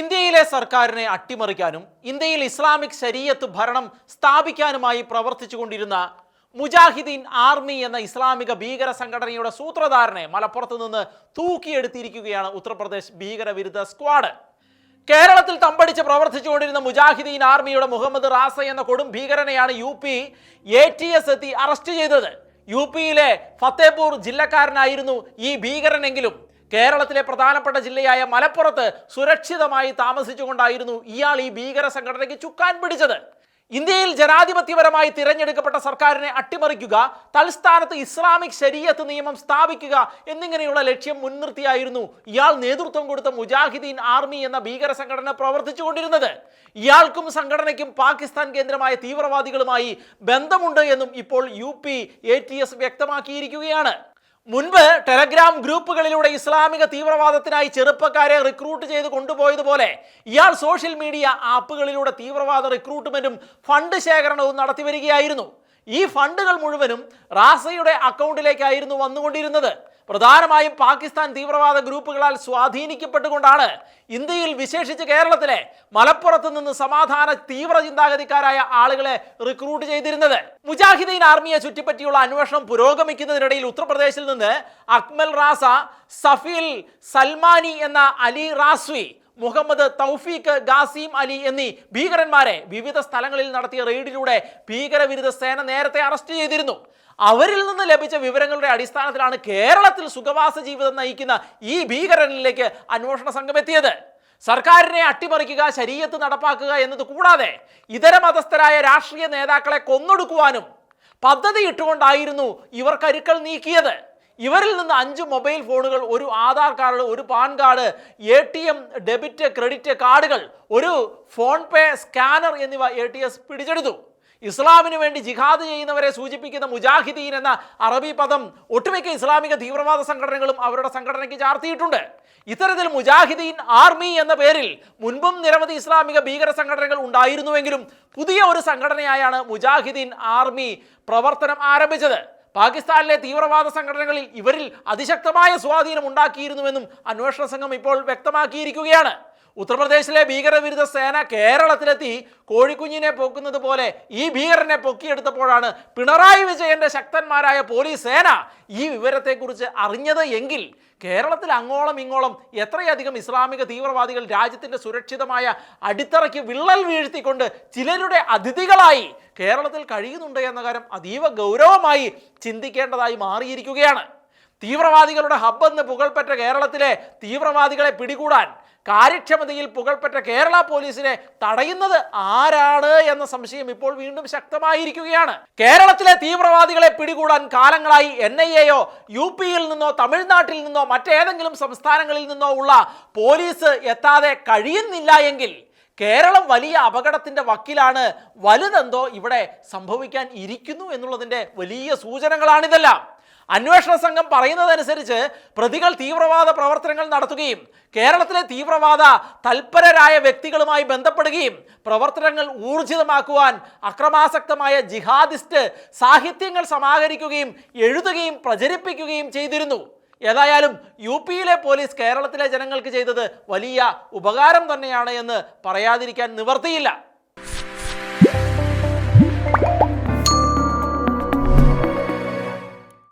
ഇന്ത്യയിലെ സർക്കാരിനെ അട്ടിമറിക്കാനും ഇന്ത്യയിൽ ഇസ്ലാമിക് ശരീയത്ത് ഭരണം സ്ഥാപിക്കാനുമായി പ്രവർത്തിച്ചുകൊണ്ടിരുന്ന മുജാഹിദീൻ ആർമി എന്ന ഇസ്ലാമിക ഭീകര സംഘടനയുടെ സൂത്രധാരനെ മലപ്പുറത്ത് നിന്ന് തൂക്കിയെടുത്തിരിക്കുകയാണ് ഉത്തർപ്രദേശ് ഭീകരവിരുദ്ധ സ്ക്വാഡ്. കേരളത്തിൽ തമ്പടിച്ച് പ്രവർത്തിച്ചുകൊണ്ടിരുന്ന മുജാഹിദീൻ ആർമിയുടെ മുഹമ്മദ് റാസ എന്ന കൊടും ഭീകരനെയാണ് U P A T S എത്തി അറസ്റ്റ് ചെയ്തത്. യു പിയിലെ ഫത്തേപൂർ ജില്ലക്കാരനായിരുന്നു ഈ ഭീകരനെങ്കിലും. കേരളത്തിലെ പ്രധാനപ്പെട്ട ജില്ലയായ മലപ്പുറത്ത് സുരക്ഷിതമായി താമസിച്ചുകൊണ്ടായിരുന്നു ഇയാൾ ഈ ഭീകര സംഘടനയ്ക്ക് ചുക്കാൻ പിടിച്ചത്. ഇന്ത്യയിൽ ജനാധിപത്യപരമായി തിരഞ്ഞെടുക്കപ്പെട്ട സർക്കാരിനെ അട്ടിമറിക്കുക തൽസ്ഥാനത്ത് ഇസ്ലാമിക് ശരീഅത്ത് നിയമം സ്ഥാപിക്കുക എന്നിങ്ങനെയുള്ള ലക്ഷ്യം മുൻനിർത്തിയായിരുന്നു ഇയാൾ നേതൃത്വം കൊടുത്ത മുജാഹിദീൻ ആർമി എന്ന ഭീകര സംഘടന പ്രവർത്തിച്ചുകൊണ്ടിരുന്നത്. ഇയാൾക്കും സംഘടനയ്ക്കും പാകിസ്ഥാൻ കേന്ദ്രമായ തീവ്രവാദികളുമായി ബന്ധമുണ്ട് എന്നും ഇപ്പോൾ യു പി എ വ്യക്തമാക്കിയിരിക്കുകയാണ്. മുൻപ് ടെലഗ്രാം ഗ്രൂപ്പുകളിലൂടെ ഇസ്ലാമിക തീവ്രവാദത്തിനായി ചെറുപ്പക്കാരെ റിക്രൂട്ട് ചെയ്ത് കൊണ്ടുപോയതുപോലെ ഇയാൾ സോഷ്യൽ മീഡിയ ആപ്പുകളിലൂടെ തീവ്രവാദ റിക്രൂട്ട്മെന്റും ഫണ്ട് ശേഖരണവും നടത്തി വരികയായിരുന്നു ഈ ഫണ്ടുകൾ മുഴുവനും റാസയുടെ അക്കൗണ്ടിലേക്കായിരുന്നു വന്നുകൊണ്ടിരുന്നത്. പ്രധാനമായും പാകിസ്ഥാൻ തീവ്രവാദ ഗ്രൂപ്പുകളാൽ സ്വാധീനിക്കപ്പെട്ടുകൊണ്ടാണ് ഇന്ത്യയിൽ വിശേഷിച്ച് കേരളത്തിലെ മലപ്പുറത്ത് നിന്ന് സമാധാന തീവ്ര ചിന്താഗതിക്കാരായ ആളുകളെ റിക്രൂട്ട് ചെയ്തിരുന്നത്. മുജാഹിദീൻ ആർമിയെ ചുറ്റിപ്പറ്റിയുള്ള അന്വേഷണം പുരോഗമിക്കുന്നതിനിടയിൽ ഉത്തർപ്രദേശിൽ നിന്ന് അക്മൽ റാസ സഫീൽ സൽമാനി എന്ന അലി റാസ്വി മുഹമ്മദ് തൗഫീഖ് ഗാസിം അലി എന്നീ ഭീകരന്മാരെ വിവിധ സ്ഥലങ്ങളിൽ നടത്തിയ റെയ്ഡിലൂടെ ഭീകരവിരുദ്ധ സേന നേരത്തെ അറസ്റ്റ് ചെയ്തിരുന്നു. അവരിൽ നിന്ന് ലഭിച്ച വിവരങ്ങളുടെ അടിസ്ഥാനത്തിലാണ് കേരളത്തിൽ സുഖവാസ ജീവിതം നയിക്കുന്ന ഈ ഭീകരനിലേക്ക് അന്വേഷണ സംഘം എത്തിയത്. സർക്കാരിനെ അട്ടിമറിക്കുക ശരീരത്ത് നടപ്പാക്കുക എന്നത് കൂടാതെ ഇതര മതസ്ഥരായ രാഷ്ട്രീയ നേതാക്കളെ കൊന്നൊടുക്കുവാനും പദ്ധതി ഇട്ടുകൊണ്ടായിരുന്നു ഇവർ കരുക്കൾ നീക്കിയത്. ഇവരിൽ നിന്ന് അഞ്ച് മൊബൈൽ ഫോണുകൾ ഒരു ആധാർ കാർഡ് ഒരു PAN card A T M debit credit കാർഡുകൾ ഒരു ഫോൺ പേ സ്കാനർ എന്നിവ എ ടി എസ് പിടിച്ചെടുത്തു. ഇസ്ലാമിന് വേണ്ടി ജിഹാദ് ചെയ്യുന്നവരെ സൂചിപ്പിക്കുന്ന മുജാഹിദീൻ എന്ന അറബി പദം ഒട്ടുമിക്ക ഇസ്ലാമിക തീവ്രവാദ സംഘടനകളും അവരുടെ സംഘടനയ്ക്ക് ചാർത്തിയിട്ടുണ്ട്. ഇത്തരത്തിൽ മുജാഹിദീൻ ആർമി എന്ന പേരിൽ മുൻപും നിരവധി ഇസ്ലാമിക ഭീകര സംഘടനകൾ ഉണ്ടായിരുന്നുവെങ്കിലും പുതിയ ഒരു സംഘടനയായാണ് മുജാഹിദീൻ ആർമി പ്രവർത്തനം ആരംഭിച്ചത്. പാകിസ്ഥാനിലെ തീവ്രവാദ സംഘടനകളിൽ ഇവരിൽ അതിശക്തമായ സ്വാധീനം ഉണ്ടാക്കിയിരുന്നുവെന്നും അന്വേഷണ സംഘം ഇപ്പോൾ വ്യക്തമാക്കിയിരിക്കുകയാണ്. ഉത്തർപ്രദേശിലെ ഭീകരവിരുദ്ധ സേന കേരളത്തിലെത്തി കോഴിക്കുഞ്ഞിനെ പൊക്കുന്നത് പോലെ ഈ ഭീകരനെ പൊക്കിയെടുത്തപ്പോഴാണ് പിണറായി വിജയന്റെ ശക്തന്മാരായ പോലീസ് സേന ഈ വിവരത്തെക്കുറിച്ച് അറിഞ്ഞത് എങ്കിൽ കേരളത്തിൽ അങ്ങോളം ഇങ്ങോളം എത്രയധികം ഇസ്ലാമിക തീവ്രവാദികൾ രാജ്യത്തിന്റെ സുരക്ഷിതമായ അടിത്തറയ്ക്ക് വിള്ളൽ വീഴ്ത്തിക്കൊണ്ട് ചിലരുടെ അതിഥികളായി കേരളത്തിൽ കഴിയുന്നുണ്ട് എന്ന കാര്യം അതീവ ഗൗരവമായി ചിന്തിക്കേണ്ടതായി മാറിയിരിക്കുകയാണ്. തീവ്രവാദികളുടെ ഹബ്ബെന്ന് പുകൾപ്പെട്ട കേരളത്തിലെ തീവ്രവാദികളെ പിടികൂടാൻ കാര്യക്ഷമതയിൽ പുകൾപ്പെട്ട കേരള പോലീസിനെ തടയുന്നത് ആരാണ് എന്ന സംശയം ഇപ്പോൾ വീണ്ടും ശക്തമായിരിക്കുകയാണ്. കേരളത്തിലെ തീവ്രവാദികളെ പിടികൂടാൻ കാലങ്ങളായി എൻ ഐ എയോ യു പിയിൽ നിന്നോ തമിഴ്നാട്ടിൽ നിന്നോ മറ്റേതെങ്കിലും സംസ്ഥാനങ്ങളിൽ നിന്നോ ഉള്ള പോലീസ് എത്താതെ കഴിയുന്നില്ല എങ്കിൽ കേരളം വലിയ അപകടത്തിന്റെ വക്കിലാണ്. വലുതെന്തോ ഇവിടെ സംഭവിക്കാൻ ഇരിക്കുന്നു എന്നുള്ളതിന്റെ വലിയ സൂചനകളാണിതെല്ലാം. അന്വേഷണ സംഘം പറയുന്നതനുസരിച്ച് പ്രതികൾ തീവ്രവാദ പ്രവർത്തനങ്ങൾ നടത്തുകയും കേരളത്തിലെ തീവ്രവാദ തൽപരരായ വ്യക്തികളുമായി ബന്ധപ്പെടുകയും പ്രവർത്തനങ്ങൾ ഊർജിതമാക്കുവാൻ അക്രമാസക്തമായ ജിഹാദിസ്റ്റ് സാഹിത്യങ്ങൾ സമാഹരിക്കുകയും എഴുതുകയും പ്രചരിപ്പിക്കുകയും ചെയ്തിരുന്നു. ഏതായാലും യു പിയിലെ പോലീസ് കേരളത്തിലെ ജനങ്ങൾക്ക് ചെയ്തത് വലിയ ഉപകാരം തന്നെയാണ് എന്ന് പറയാതിരിക്കാൻ നിവർത്തിയില്ല.